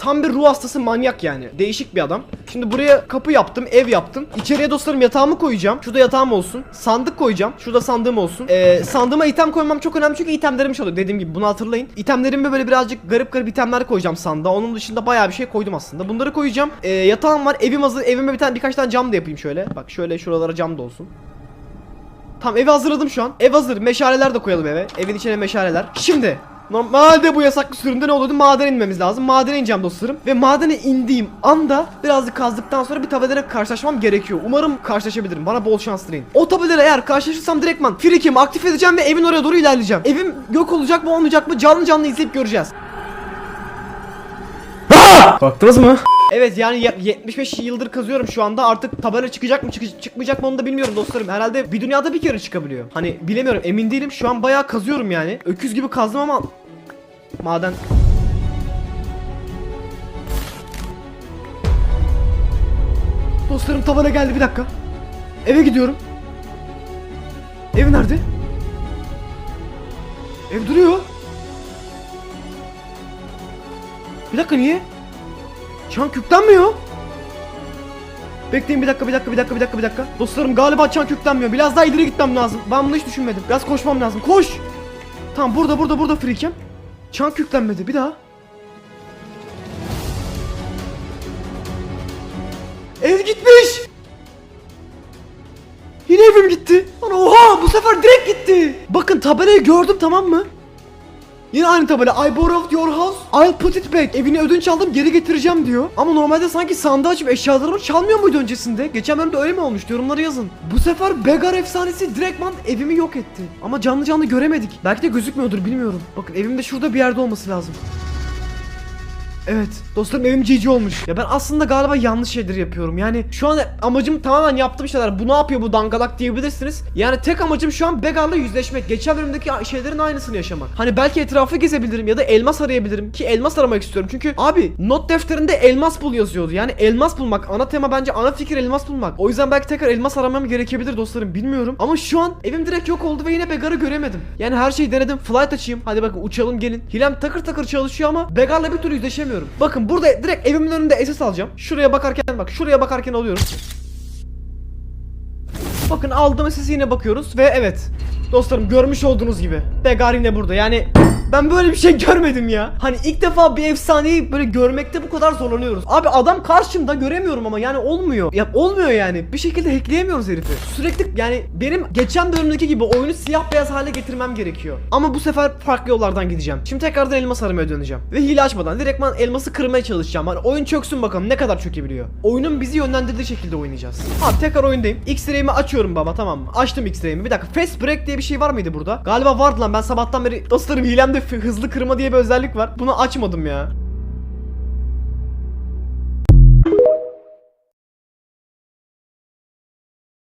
tam bir ruh hastası manyak yani. Değişik bir adam. Şimdi buraya kapı yaptım, ev yaptım. İçeriye dostlarım yatağımı koyacağım. Şurada yatağım olsun. Sandık koyacağım. Şurada sandığım olsun. Ee, sandığıma item koymam çok önemli çünkü itemlerim çalıyor. Dediğim gibi bunu hatırlayın. İtemlerimi böyle birazcık garip garip itemler koyacağım sandığa. Onun dışında bayağı bir şey koydum aslında. Bunları koyacağım. Ee, yatağım var, evim hazır. Evime bir tane birkaç tane cam da yapayım şöyle. Bak şöyle şuralara cam da olsun. Tamam evi hazırladım şu an. Ev hazır. Meşaleler de koyalım eve. Evin içine meşaleler. Şimdi Normalde bu yasaklı sürümde ne oluyordu? Madene inmemiz lazım. Madene ineceğim dostlarım. Ve madene indiğim anda birazcık kazdıktan sonra bir tabelayla karşılaşmam gerekiyor. Umarım karşılaşabilirim. Bana bol şans dileyin. O tabelayla eğer karşılaşırsam direktman frikimi aktif edeceğim ve evin oraya doğru ilerleyeceğim. Evim yok olacak mı olmayacak mı canlı canlı izleyip göreceğiz. Korktunuz mu? Evet yani ya- 75 yıldır kazıyorum şu anda artık tabela çıkacak mı çık- çıkmayacak mı onu da bilmiyorum dostlarım. Herhalde bir dünyada bir kere çıkabiliyor. Hani bilemiyorum emin değilim şu an bayağı kazıyorum yani. Öküz gibi kazdım ama maden Dostlarım tabela geldi bir dakika. Eve gidiyorum. Ev nerede? Ev duruyor. Bir dakika niye? Çan yüklenmiyor. Bekleyin bir dakika bir dakika bir dakika bir dakika bir dakika. Dostlarım galiba çan yüklenmiyor. Biraz daha ileri gitmem lazım. Ben bunu hiç düşünmedim. Biraz koşmam lazım. Koş. Tamam burada burada burada freakim. Çan yüklenmedi. Bir daha. Ev gitmiş. Yine evim gitti. Lan oha bu sefer direkt gitti. Bakın tabelayı gördüm tamam mı? Yine aynı tabela. I borrowed your house. I'll put it back. Evini ödünç aldım geri getireceğim diyor. Ama normalde sanki sandığı açıp eşyalarımı çalmıyor muydu öncesinde? Geçen bölümde öyle mi olmuş? Yorumlara yazın. Bu sefer Begar efsanesi direktman evimi yok etti. Ama canlı canlı göremedik. Belki de gözükmüyordur bilmiyorum. Bakın evim de şurada bir yerde olması lazım. Evet dostlarım evim cici olmuş. Ya ben aslında galiba yanlış şeyler yapıyorum. Yani şu an amacım tamamen yaptığım şeyler. Bu ne yapıyor bu dangalak diyebilirsiniz. Yani tek amacım şu an Begar'la yüzleşmek. Geçen bölümdeki şeylerin aynısını yaşamak. Hani belki etrafı gezebilirim ya da elmas arayabilirim. Ki elmas aramak istiyorum. Çünkü abi not defterinde elmas bul yazıyordu. Yani elmas bulmak. Ana tema bence ana fikir elmas bulmak. O yüzden belki tekrar elmas aramam gerekebilir dostlarım. Bilmiyorum. Ama şu an evim direkt yok oldu ve yine Begar'ı göremedim. Yani her şeyi denedim. Flight açayım. Hadi bakın uçalım gelin. Hilem takır takır çalışıyor ama Begar'la bir türlü yüzleşemiyorum. Bakın burada direkt evimin önünde SS alacağım. Şuraya bakarken bak şuraya bakarken alıyorum. Bakın aldım sesi yine bakıyoruz ve evet Dostlarım görmüş olduğunuz gibi Begar yine burada. Yani ben böyle bir şey görmedim ya. Hani ilk defa bir efsaneyi böyle görmekte bu kadar zorlanıyoruz. Abi adam karşımda göremiyorum ama yani olmuyor. Ya olmuyor yani. Bir şekilde hackleyemiyoruz herifi. Sürekli yani benim geçen bölümdeki gibi oyunu siyah beyaz hale getirmem gerekiyor. Ama bu sefer farklı yollardan gideceğim. Şimdi tekrardan elmas aramaya döneceğim. Ve hile açmadan direktman elması kırmaya çalışacağım. Hani oyun çöksün bakalım ne kadar çökebiliyor. Oyunun bizi yönlendirdiği şekilde oynayacağız. Abi tekrar oyundayım. X-Ray'imi açıyorum baba tamam mı? Açtım X-Ray'imi. Bir dakika Fast Break diye bir şey var mıydı burada? Galiba vardı lan. Ben sabahtan beri Dostlarım hilemde hızlı kırma diye bir özellik var. Bunu açmadım ya